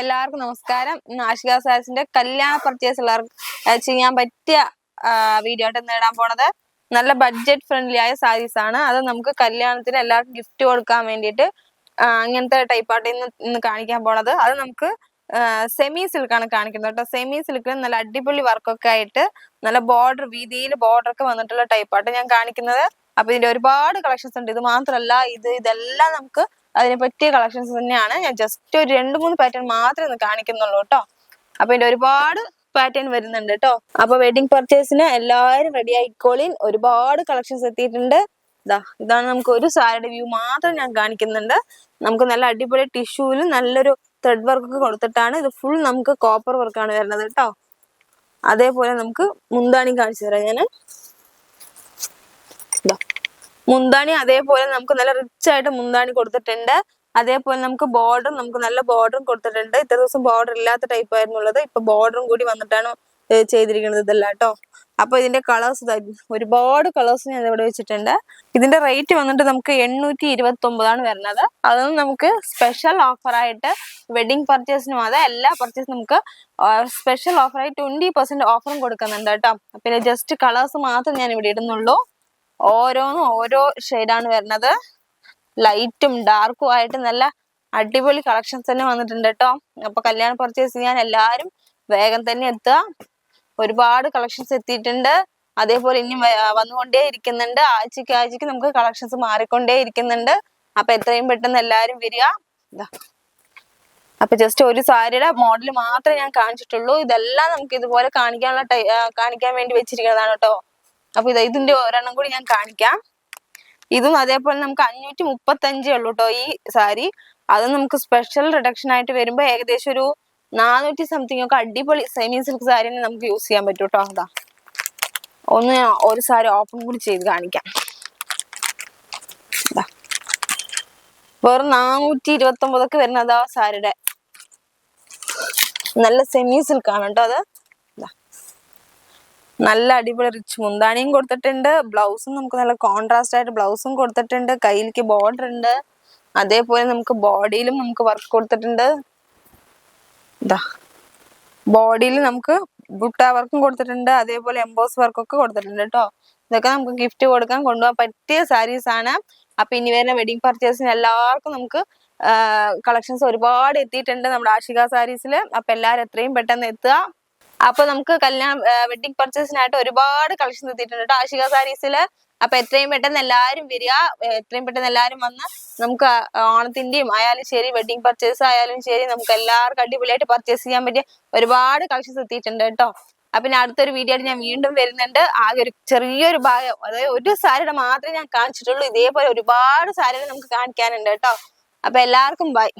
എല്ലാവർക്കും നമസ്കാരം. ആഷിക സാസിന്റെ കല്യാണ പർച്ചേസ് എല്ലാവർക്കും ചെയ്യാൻ പറ്റിയ വീഡിയോ ആയിട്ട് നേടാൻ പോണത്. നല്ല ബഡ്ജറ്റ് ഫ്രണ്ട്ലി ആയ സാരീസ് ആണ്. അത് നമുക്ക് കല്യാണത്തിന് എല്ലാവർക്കും ഗിഫ്റ്റ് കൊടുക്കാൻ വേണ്ടിയിട്ട് അങ്ങനത്തെ ടൈപ്പ് ടൈപ്പായിട്ട് ഇന്ന് ഇന്ന് കാണിക്കാൻ പോണത്. അത് നമുക്ക് സെമി സിൽക്കാണ് കാണിക്കുന്നത് കേട്ടോ. സെമി സിൽക്കിൽ നല്ല അടിപൊളി വർക്കൊക്കെ ആയിട്ട് നല്ല ബോർഡർ വീതിയിൽ ബോർഡർ ഒക്കെ വന്നിട്ടുള്ള ടൈപ്പായിട്ട് ഞാൻ കാണിക്കുന്നത്. അപ്പൊ ഇതിന്റെ ഒരുപാട് കളക്ഷൻസ് ഉണ്ട്. ഇത് മാത്രമല്ല ഇത് ഇതെല്ലാം നമുക്ക് അതിന് പറ്റിയ കളക്ഷൻസ് തന്നെയാണ്. ഞാൻ ജസ്റ്റ് ഒരു രണ്ട് മൂന്ന് പാറ്റേൺ മാത്രമേ ഒന്ന് കാണിക്കുന്നുള്ളൂ കേട്ടോ. അപ്പൊ ഇതിന്റെ ഒരുപാട് പാറ്റേൺ വരുന്നുണ്ട് കേട്ടോ. അപ്പൊ വെഡിങ് പർച്ചേസിന് എല്ലാവരും റെഡി ആയിക്കോളിൻ. ഒരുപാട് കളക്ഷൻസ് എത്തിയിട്ടുണ്ട്. ഇതാ ഇതാണ് നമുക്ക് ഒരു സാരിയുടെ വ്യൂ മാത്രം ഞാൻ കാണിക്കുന്നുണ്ട്. നമുക്ക് നല്ല അടിപൊളി ടിഷ്യൂവിൽ നല്ലൊരു ത്രെഡ് വർക്ക് ഒക്കെ കൊടുത്തിട്ടാണ് ഇത് ഫുൾ നമുക്ക് കോപ്പർ വർക്കാണ് വരുന്നത് കേട്ടോ. അതേപോലെ നമുക്ക് മുന്താണി കാണിച്ചു തരാം ഞാൻ മുന്താണി അതേപോലെ നമുക്ക് നല്ല റിച്ച് ആയിട്ട് മുന്താണി കൊടുത്തിട്ടുണ്ട്. അതേപോലെ നമുക്ക് ബോർഡർ നമുക്ക് നല്ല ബോർഡറും കൊടുത്തിട്ടുണ്ട്. ഇത്ര ദിവസം ബോർഡർ ഇല്ലാത്ത ടൈപ്പ് ആയിരുന്നു ഉള്ളത്. ഇപ്പൊ ബോർഡറും കൂടി വന്നിട്ടാണ് ചെയ്തിരിക്കുന്നത് ഇതെല്ലാം കേട്ടോ അപ്പൊ ഇതിന്റെ കളേഴ്സ് ഒരുപാട് കളേഴ്സ് ഞാൻ ഇവിടെ വെച്ചിട്ടുണ്ട്. ഇതിന്റെ റേറ്റ് വന്നിട്ട് നമുക്ക് എണ്ണൂറ്റി ഇരുപത്തി ഒമ്പതാണ് വരുന്നത്. അതൊന്നും നമുക്ക് സ്പെഷ്യൽ ഓഫർ ആയിട്ട് വെഡിങ് പർച്ചേസിനും അതെ എല്ലാ പർച്ചേസും നമുക്ക് സ്പെഷ്യൽ ഓഫറായി ട്വന്റി പെർസെന്റ് ഓഫറും കൊടുക്കുന്നുണ്ട് കേട്ടോ പിന്നെ ജസ്റ്റ് കളേഴ്സ് മാത്രം ഞാൻ ഇവിടെ ഇടുന്നുള്ളൂ. ഓരോന്നും ഓരോ ഷെയ്ഡാണ് വരുന്നത്. ലൈറ്റും ഡാർക്കും ആയിട്ട് നല്ല അടിപൊളി കളക്ഷൻസ് തന്നെ വന്നിട്ടുണ്ട് കേട്ടോ അപ്പൊ കല്യാണ പർച്ചേസ് ചെയ്യാൻ എല്ലാരും വേഗം തന്നെ എത്തുക. ഒരുപാട് കളക്ഷൻസ് എത്തിയിട്ടുണ്ട്. അതേപോലെ ഇനി വന്നുകൊണ്ടേ ഇരിക്കുന്നുണ്ട്. ആഴ്ചക്ക് ആഴ്ചക്ക് നമുക്ക് കളക്ഷൻസ് മാറിക്കൊണ്ടേ ഇരിക്കുന്നുണ്ട്. അപ്പൊ എത്രയും പെട്ടെന്ന് എല്ലാരും വരിക. അപ്പൊ ജസ്റ്റ് ഒരു സാരിയുടെ മോഡൽ മാത്രമേ ഞാൻ കാണിച്ചിട്ടുള്ളൂ. ഇതെല്ലാം നമുക്ക് ഇതുപോലെ കാണിക്കാനുള്ള കാണിക്കാൻ വേണ്ടി വെച്ചിരിക്കുന്നതാണ് കേട്ടോ അപ്പൊ ഇത് ഇതിന്റെ ഒരെണ്ണം കൂടി ഞാൻ കാണിക്കാം. ഇതും അതേപോലെ നമുക്ക് അഞ്ഞൂറ്റി മുപ്പത്തി അഞ്ചേ ഉള്ളൂ കേട്ടോ ഈ സാരി. അത് നമുക്ക് സ്പെഷ്യൽ റിഡക്ഷൻ ആയിട്ട് വരുമ്പോ ഏകദേശം ഒരു നാനൂറ്റി സംതിങ് ഒക്കെ അടിപൊളി സെമി സിൽക്ക് സാരി തന്നെ നമുക്ക് യൂസ് ചെയ്യാൻ പറ്റും കേട്ടോ അതാ ഒന്ന് ഒരു സാരി ഓപ്പൺ കൂടി ചെയ്ത് കാണിക്കാം. വെറും നാനൂറ്റി ഇരുപത്തി ഒമ്പതൊക്കെ വരുന്നത് സാരിയുടെ. നല്ല സെമി സിൽക്ക് ആണ് കേട്ടോ അത്. നല്ല അടിപൊളി റിച്ച് മുന്താണിയും കൊടുത്തിട്ടുണ്ട്. ബ്ലൗസും നമുക്ക് നല്ല കോൺട്രാസ്റ്റ് ആയിട്ട് ബ്ലൗസും കൊടുത്തിട്ടുണ്ട്. കയ്യിലേക്ക് ബോർഡർ ഉണ്ട്. അതേപോലെ നമുക്ക് ബോഡിയിലും നമുക്ക് വർക്ക് കൊടുത്തിട്ടുണ്ട്. ഇതാ ബോഡിയിൽ നമുക്ക് ബുട്ട വർക്കും കൊടുത്തിട്ടുണ്ട്. അതേപോലെ എംബോസ് വർക്കൊക്കെ കൊടുത്തിട്ടുണ്ട് കേട്ടോ ഇതൊക്കെ നമുക്ക് ഗിഫ്റ്റ് കൊടുക്കാൻ കൊണ്ടുപോകാൻ പറ്റിയ സാരീസ് ആണ്. അപ്പൊ ഇനി വരുന്ന വെഡിങ് പർച്ചേസിന് എല്ലാവർക്കും നമുക്ക് കളക്ഷൻസ് ഒരുപാട് എത്തിയിട്ടുണ്ട് നമ്മുടെ ആഷിക സാരീസിൽ അപ്പൊ എല്ലാവരും എത്രയും പെട്ടെന്ന് എത്തുക. അപ്പൊ നമുക്ക് കല്യാണം വെഡിങ് പർച്ചേസിനായിട്ട് ഒരുപാട് കളക്ഷൻ എത്തിയിട്ടുണ്ട് കേട്ടോ ആഷിക സാരീസിൽ അപ്പൊ എത്രയും പെട്ടെന്ന് എല്ലാവരും വരിക. എത്രയും പെട്ടെന്ന് എല്ലാവരും വന്ന് നമുക്ക് ഓണത്തിന്റെയും ആയാലും ശരി വെഡിങ് പർച്ചേസ് ആയാലും ശരി നമുക്ക് എല്ലാവർക്കും അടിപൊളിയായിട്ട് പർച്ചേസ് ചെയ്യാൻ പറ്റിയ ഒരുപാട് കളക്ഷൻസ് എത്തിയിട്ടുണ്ട് കേട്ടോ അപ്പൊ ഇനി അടുത്തൊരു വീഡിയോ ആയിട്ട് ഞാൻ വീണ്ടും വരുന്നുണ്ട്. ആകെ ഒരു ചെറിയൊരു ഭാഗം അതായത് ഒരു സാരിയുടെ മാത്രമേ ഞാൻ കാണിച്ചിട്ടുള്ളൂ. ഇതേപോലെ ഒരുപാട് സാരികൾ നമുക്ക് കാണിക്കാനുണ്ട് കേട്ടോ അപ്പൊ എല്ലാവർക്കും ബൈ